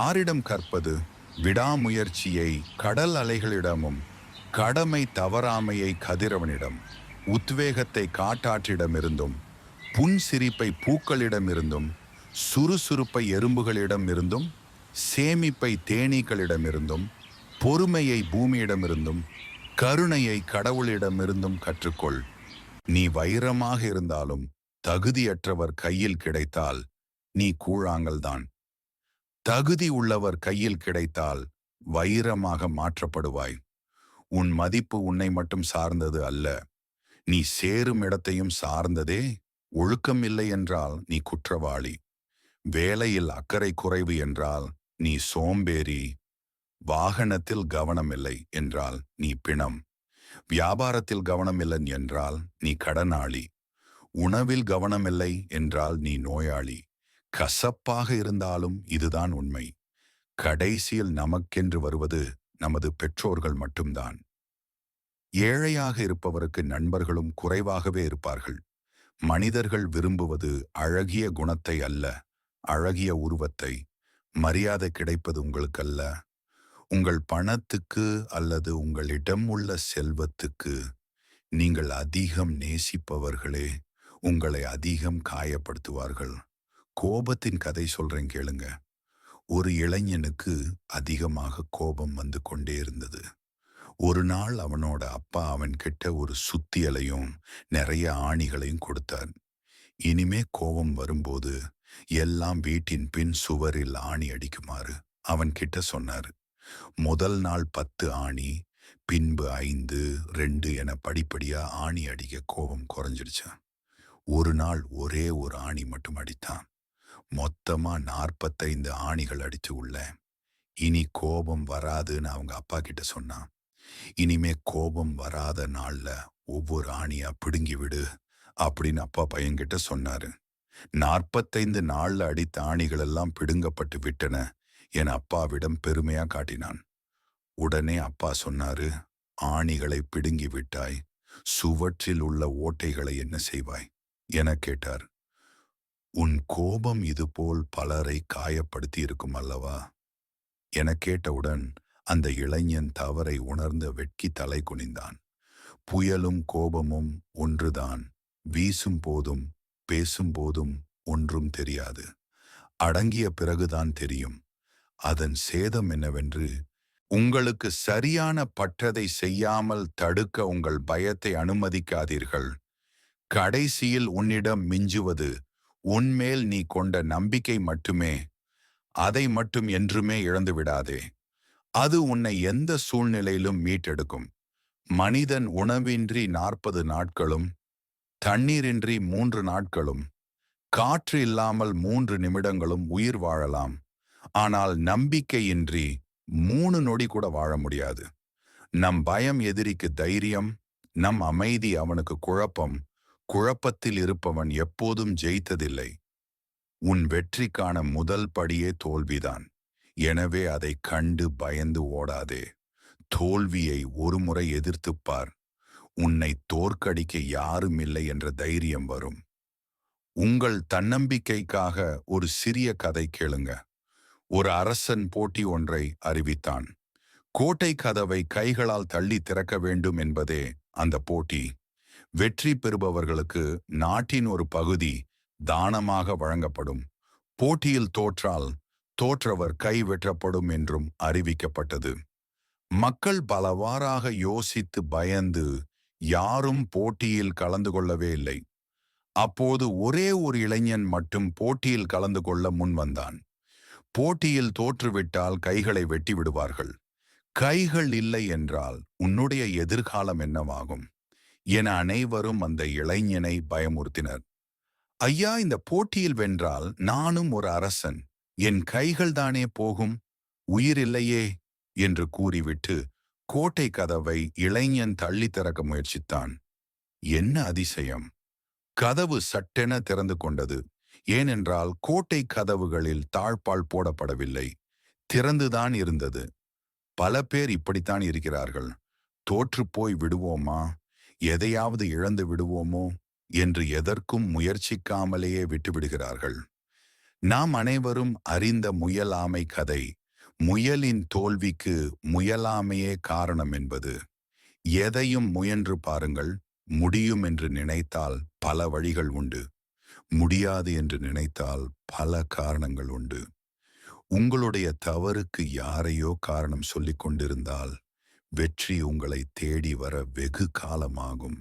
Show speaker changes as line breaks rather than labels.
யாரிடம் கற்பது? விடாமுயற்சியை கடல் அலைகளிடமும் கடமை தவறாமையை கதிரவனிடம் உத்வேகத்தை காட்டாற்றிடமிருந்தும் புன் சிரிப்பை பூக்களிடமிருந்தும் சுறுசுறுப்பை எறும்புகளிடமிருந்தும் சேமிப்பை தேனீக்களிடமிருந்தும் பொறுமையை பூமியிடமிருந்தும் கருணையை கடவுளிடமிருந்தும் கற்றுக்கொள். நீ வைரமாக இருந்தாலும் தகுதியற்றவர் கையில் கிடைத்தால் நீ கூழாங்கல்தான். தகுதி உள்ளவர் கையில் கிடைத்தால் வைரமாக மாற்றப்படுவாய். உன் மதிப்பு உன்னை மட்டும் சார்ந்தது அல்ல. நீ சேரும் இடத்தையும் சார்ந்ததே ஒழுக்கம் இல்லை என்றால் நீ குற்றவாளி. வேலையில் அக்கறை குறைவு என்றால் நீ சோம்பேறி. வாகனத்தில் கவனமில்லை என்றால் நீ பிணம். வியாபாரத்தில் கவனமில்லை என்றால் நீ கடனாளி. உணவில் கவனமில்லை என்றால் நீ நோயாளி. கசப்பாக இருந்தாலும் இதுதான் உண்மை. கடைசியில் நமக்கென்று வருவது நமது பெற்றோர்கள் மட்டும்தான். ஏழையாக இருப்பவருக்கு நண்பர்களும் குறைவாகவே இருப்பார்கள். மனிதர்கள் விரும்புவது அழகிய குணத்தை அல்ல அழகிய உருவத்தை. மரியாதை கிடைப்பது உங்களுக்கல்ல. உங்கள் பணத்துக்கு அல்லது உங்களிடம் உள்ள செல்வத்துக்கு நீங்கள் அதிகம் நேசிப்பவர்களே உங்களை அதிகம் காயப்படுத்துவார்கள். கோபத்தின் கதை சொல்றேன் கேளுங்க. ஒரு இளைஞனுக்கு அதிகமாக கோபம் வந்து கொண்டே இருந்தது. ஒரு நாள் அவனோட அப்பா அவன் கிட்ட ஒரு சுத்தியலையும் நிறைய ஆணிகளையும் கொடுத்தார். இனிமே கோபம் வரும்போது எல்லாம் வீட்டின் பின் சுவரில் ஆணி அடிக்குமாறு அவன் கிட்ட சொன்னார். முதல் நாள் பத்து ஆணி பின்பு ஐந்து ரெண்டு என படிப்படியா ஆணி அடிக்க கோபம் குறைஞ்சிடுச்சான் ஒரு நாள் ஒரே ஒரு ஆணி மட்டும் அடித்தான். மொத்தமா நாற்பத்தைந்து ஆணிகள் அடிச்சு உள்ள. இனி கோபம் வராதுன்னு அவங்க அப்பா கிட்ட சொன்னான் இனிமே கோபம் வராத நாள்ல ஒவ்வொரு ஆணியா பிடுங்கி விடு அப்படின்னு அப்பா பையன்கிட்ட சொன்னாரு. நாற்பத்தைந்து நாள்ல அடித்த ஆணிகளெல்லாம் பிடுங்கப்பட்டு விட்டன என் அப்பாவிடம் பெருமையா காட்டினான். உடனே அப்பா சொன்னாரு ஆணிகளை பிடுங்கி விட்டாய் சுவற்றில் உள்ள ஓட்டைகளை என்ன செய்வாய்? என கேட்டார். உன் கோபம் இதுபோல் பலரை காயப்படுத்தி இருக்கும் அல்லவா? என கேட்டவுடன் அந்த இளைஞன் தவறை உணர்ந்து வெட்கி தலை குனிந்தான். புயலும் கோபமும் ஒன்றுதான். வீசும் போதும் பேசும் போதும் ஒன்றும் தெரியாது. அடங்கிய பிறகுதான் தெரியும். அதன் சேதம் என்னவென்று உங்களுக்கு சரியான பற்றதை செய்யாமல் தடுக்க உங்கள் பயத்தை அனுமதிக்காதீர்கள். கடைசியில் உன்னிடம் மிஞ்சுவது உன்மேல் நீ கொண்ட நம்பிக்கை மட்டுமே அதை மட்டும் என்றுமே இழந்து விடாதே. அது உன்னை எந்த சூழ்நிலையிலும் மீட்டெடுக்கும். மனிதன் உணவின்றி நாற்பது நாட்களும் தண்ணீரின்றி மூன்று நாட்களும் காற்று இல்லாமல் மூன்று நிமிடங்களும் உயிர் வாழலாம். ஆனால் நம்பிக்கையின்றி மூணு நொடி கூட வாழ முடியாது. நம் பயம் எதிரிக்கு தைரியம் நம் அமைதி அவனுக்கு குழப்பம் குழப்பத்தில் இருப்பவன் எப்போதும் ஜெயித்ததில்லை. உன் வெற்றிக்கான முதல் படியே தோல்விதான். எனவே அதை கண்டு பயந்து ஓடாதே. தோல்வியை ஒருமுறை எதிர்த்துப் பார். உன்னை தோற்கடிக்க யாரும் இல்லை என்ற தைரியம் வரும். உங்கள் தன்னம்பிக்கைக்காக ஒரு சிறிய கதை கேளுங்க. ஒரு அரசன் போட்டி ஒன்றை அறிவித்தான். கோட்டை கதவை கைகளால் தள்ளி திறக்க வேண்டும் என்பதே அந்த போட்டி. வெற்றி பெறுபவர்களுக்கு நாட்டின் ஒரு பகுதி தானமாக வழங்கப்படும். போட்டியில் தோற்றால் தோற்றவர் கைவெற்றப்படும் என்றும் அறிவிக்கப்பட்டது. மக்கள் பலவாறாக யோசித்து பயந்து யாரும் போட்டியில் கலந்து கொள்ளவே இல்லை. அப்போது ஒரே ஒரு இளைஞன் மட்டும் போட்டியில் கலந்து கொள்ள முன்வந்தான் போட்டியில் தோற்றுவிட்டால் கைகளை வெட்டி விடுவார்கள். கைகள் இல்லை என்றால் உன்னுடைய எதிர்காலம் என்னவாகும்? என அனைவரும் அந்த இளைஞனை பயமுறுத்தினர். ஐயா இந்த போட்டியில் வென்றால் நானும் ஒரு அரசன். என் கைகள் தானே போகும்? உயிர் இல்லையே என்று கூறிவிட்டு கோட்டை கதவை இளைஞன் தள்ளி திறக்க முயற்சித்தான். என்ன அதிசயம்! கதவு சட்டென திறந்து கொண்டது. ஏனென்றால் கோட்டை கதவுகளில் தாழ்பால் போடப்படவில்லை. திறந்துதான் இருந்தது. பல பேர் இப்படித்தான் இருக்கிறார்கள். தோற்றுப்போய் விடுவோமா? எதையாவது இழந்து விடுவோமோ என்று எதற்கும் முயற்சிக்காமலேயே விட்டுவிடுகிறார்கள் நாம் அனைவரும் அறிந்த முயலாமை கதை முயலின் தோல்விக்கு முயலாமையே காரணம் என்பது. எதையும் முயன்று பாருங்கள் முடியும் என்று நினைத்தால் பல வழிகள் உண்டு. முடியாது என்று நினைத்தால் பல காரணங்கள் உண்டு. உங்களுடைய தவறுக்கு யாரையோ காரணம் சொல்லிக் கொண்டிருந்தால் வெற்றி உங்களை தேடி வர வெகு காலமாகும்.